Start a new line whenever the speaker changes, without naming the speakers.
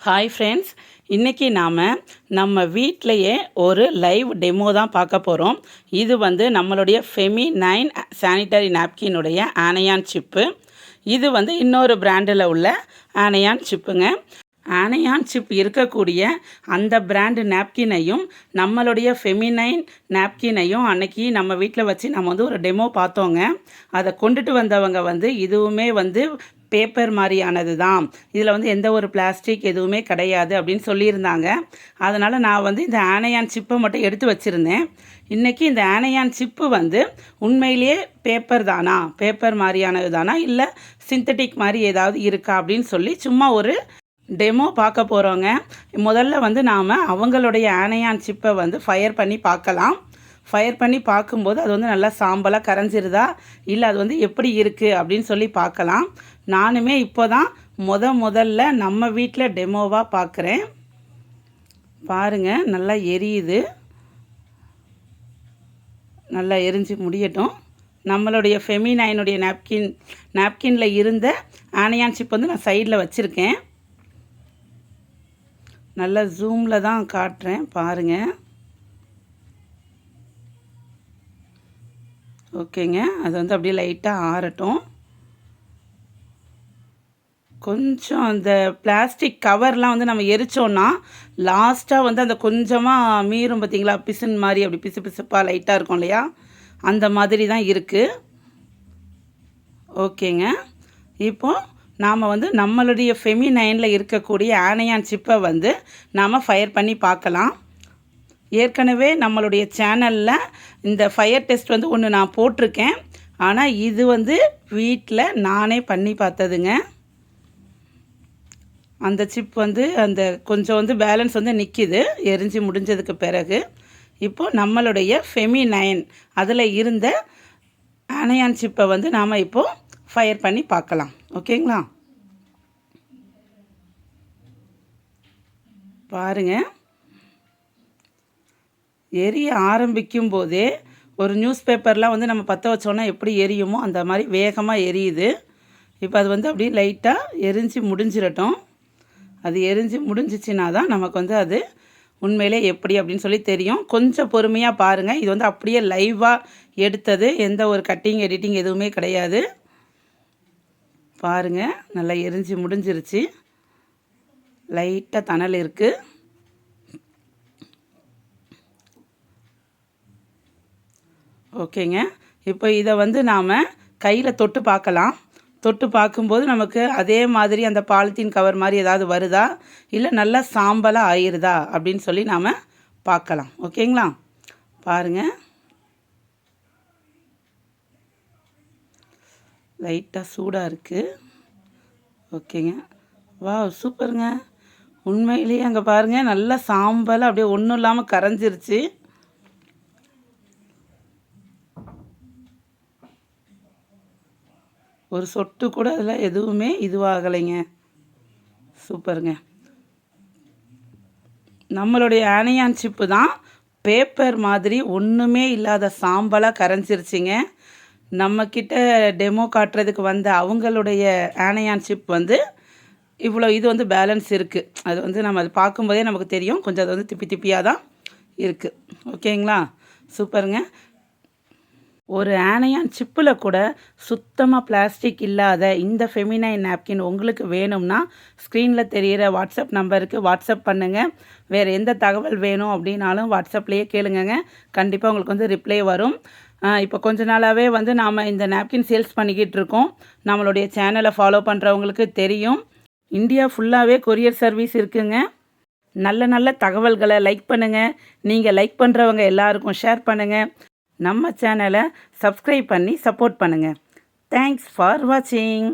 Hi friends இன்றைக்கி நாம் நம்ம வீட்டிலையே ஒரு லைவ் டெமோ தான் பார்க்க போகிறோம் இது வந்து நம்மளுடைய ஃபெமி நைன் சானிட்டரி நாப்கினுடைய ஆனையான் சிப்பு இது வந்து இன்னொரு பிராண்டில் உள்ள ஆனையான் சிப்புங்க ஆனையான் சிப் இருக்கக்கூடிய அந்த பிராண்டு நாப்கினையும் நம்மளுடைய ஃபெமினைன் நாப்கினையும் அன்னைக்கு நம்ம வீட்டில் வச்சு நம்ம வந்து ஒரு டெமோ பார்த்தோங்க. அதை கொண்டுட்டு வந்தவங்க வந்து இதுவுமே வந்து பேப்பர் மாதிரியானது தான் இதில் வந்து எந்த ஒரு பிளாஸ்டிக் எதுவுமே கிடையாது அப்படின்னு சொல்லியிருந்தாங்க. அதனால் நான் வந்து இந்த ஆனையான் சிப்பை மட்டும் எடுத்து வச்சுருந்தேன். இன்றைக்கி இந்த ஆனையான் சிப்பு வந்து உண்மையிலேயே பேப்பர் தானா? பேப்பர் மாதிரியானது தானா இல்லை சிந்தட்டிக் மாதிரி ஏதாவது இருக்கா அப்படின்னு சொல்லி சும்மா ஒரு டெமோ பார்க்க போகிறோங்க முதல்ல வந்து நாம் அவங்களுடைய ஆனையான் சிப்பை வந்து ஃபயர் பண்ணி பார்க்கலாம். ஃபயர் பண்ணி பார்க்கும்போது அது வந்து நல்லா சாம்பலாக கரைஞ்சிருதா? இல்லை அது வந்து எப்படி இருக்குது அப்படின்னு சொல்லி பார்க்கலாம். நானுமே இப்போ தான் முத முதல்ல நம்ம வீட்டில் டெமோவாக பார்க்குறேன். பாருங்கள் நல்லா எரியுது. நல்லா எரிஞ்சு முடியட்டும். நம்மளுடைய ஃபெமினாயினுடைய நாப்கின் நாப்கினில் இருந்த ஆனியான் சிப் வந்து நான் சைடில் வச்சுருக்கேன். நல்லா ஜூமில் தான் காட்டுறேன் பாருங்கள் ஓகேங்க. அது வந்து அப்படியே லைட்டாக ஆறட்டும். கொஞ்சம் அந்த பிளாஸ்டிக் கவர்லாம் வந்து நம்ம எரித்தோன்னா லாஸ்ட்டாக வந்து அந்த கொஞ்சமாக மீறும் பார்த்திங்களா பிசுன் மாதிரி அப்படி பிசு பிசுப்பாக லைட்டாக இருக்கும் இல்லையா? அந்த மாதிரி தான் இருக்குது ஓகேங்க. இப்போது நாம் வந்து நம்மளுடைய ஃபெமி நைனில் இருக்கக்கூடிய ஆனையான் சிப்பை வந்து நாம் ஃபயர் பண்ணி பார்க்கலாம். ஏற்கனவே நம்மளுடைய சேனலில் இந்த ஃபயர் டெஸ்ட் வந்து ஒன்று நான் போட்டிருக்கேன். ஆனால் இது வந்து வீட்டில் நானே பண்ணி பார்த்ததுங்க. அந்த சிப் வந்து அந்த கொஞ்சம் வந்து பேலன்ஸ் வந்து நிற்கிது எரிஞ்சு முடிஞ்சதுக்கு பிறகு. இப்போது நம்மளுடைய ஃபெமி நைன் அதில் இருந்த அனையான் சிப்பை வந்து நாம் இப்போது ஃபயர் பண்ணி பார்க்கலாம். ஓகேங்களா? பாருங்கள் எரிய ஆரம்பிக்கும் போதே ஒரு நியூஸ் பேப்பர்லாம் வந்து நம்ம பற்ற வச்சோன்னா எப்படி எரியுமோ அந்த மாதிரி வேகமாக எரியுது. இப்போ அது வந்து அப்படியே லைட்டாக எரிஞ்சு முடிஞ்சிடட்டும். அது எரிஞ்சு முடிஞ்சிச்சின்னா தான் நமக்கு வந்து அது உண்மையிலே எப்படி அப்படின்னு சொல்லி தெரியும். கொஞ்சம் பொறுமையாக பாருங்கள் இது வந்து அப்படியே லைவாக எடுத்தது. எந்த ஒரு கட்டிங் எடிட்டிங் எதுவுமே கிடையாது. பாருங்கள் நல்லா எரிஞ்சு முடிஞ்சிருச்சு. லைட்டாக தணல் இருக்குது ஓகேங்க. இப்போ இதை வந்து நாம் கையில் தொட்டு பார்க்கலாம். தொட்டு பார்க்கும்போது நமக்கு அதே மாதிரி அந்த பாலித்தீன் கவர் மாதிரி ஏதாவது வருதா? இல்லை நல்லா சாம்பலாக ஆயிடுதா அப்படின்னு சொல்லி நாம் பார்க்கலாம். ஓகேங்களா? பாருங்கள் லைட்டாக சூடாக இருக்குது ஓகேங்க. வா சூப்பருங்க. உண்மையிலேயே அங்கே பாருங்கள் நல்லா சாம்பலாக அப்படியே ஒன்றும் இல்லாமல் கரைஞ்சிருச்சு. ஒரு சொட்டு கூட அதில் எதுவுமே இதுவாகலைங்க. சூப்பருங்க. நம்மளுடைய ஆனையான் சிப்பு தான் பேப்பர் மாதிரி ஒன்றுமே இல்லாத சாம்பலாக கரைஞ்சிருச்சிங்க. நம்மக்கிட்ட டெமோ காட்டுறதுக்கு வந்த அவங்களுடைய ஆனையான் சிப் வந்து இவ்வளோ இது வந்து பேலன்ஸ் இருக்குது அது வந்து நம்ம அது பார்க்கும்போதே நமக்கு தெரியும். கொஞ்சம் அது வந்து திப்பி திப்பியாக தான் இருக்குது ஓகேங்களா? சூப்பருங்க. ஒரு ஆனையான் சிப்பில் கூட சுத்தமாக பிளாஸ்டிக் இல்லாத இந்த ஃபெமினைன் நாப்கின் உங்களுக்கு வேணும்னா ஸ்க்ரீனில் தெரிகிற வாட்ஸ்அப் நம்பருக்கு வாட்ஸ்அப் பண்ணுங்கள் வேறு எந்த தகவல் வேணும் அப்படின்னாலும் வாட்ஸ்அப்லேயே கேளுங்கங்க. கண்டிப்பாக உங்களுக்கு வந்து ரிப்ளை வரும். இப்போ கொஞ்ச நாளாகவே வந்து நாம் இந்த நாப்கின் சேல்ஸ் பண்ணிக்கிட்டு இருக்கோம். நம்மளுடைய சேனலை ஃபாலோ பண்ணுறவங்களுக்கு தெரியும். இந்தியா ஃபுல்லாகவே கொரியர் சர்வீஸ் இருக்குங்க. நல்ல நல்ல தகவல்களை லைக் பண்ணுங்கள் நீங்கள் லைக் பண்ணுறவங்க எல்லாருக்கும் ஷேர் பண்ணுங்கள் நம்ம சேனலை சப்ஸ்கிரைப் பண்ணி சப்போர்ட் பண்ணுங்கள் தேங்க்ஸ் ஃபார் வாட்சிங்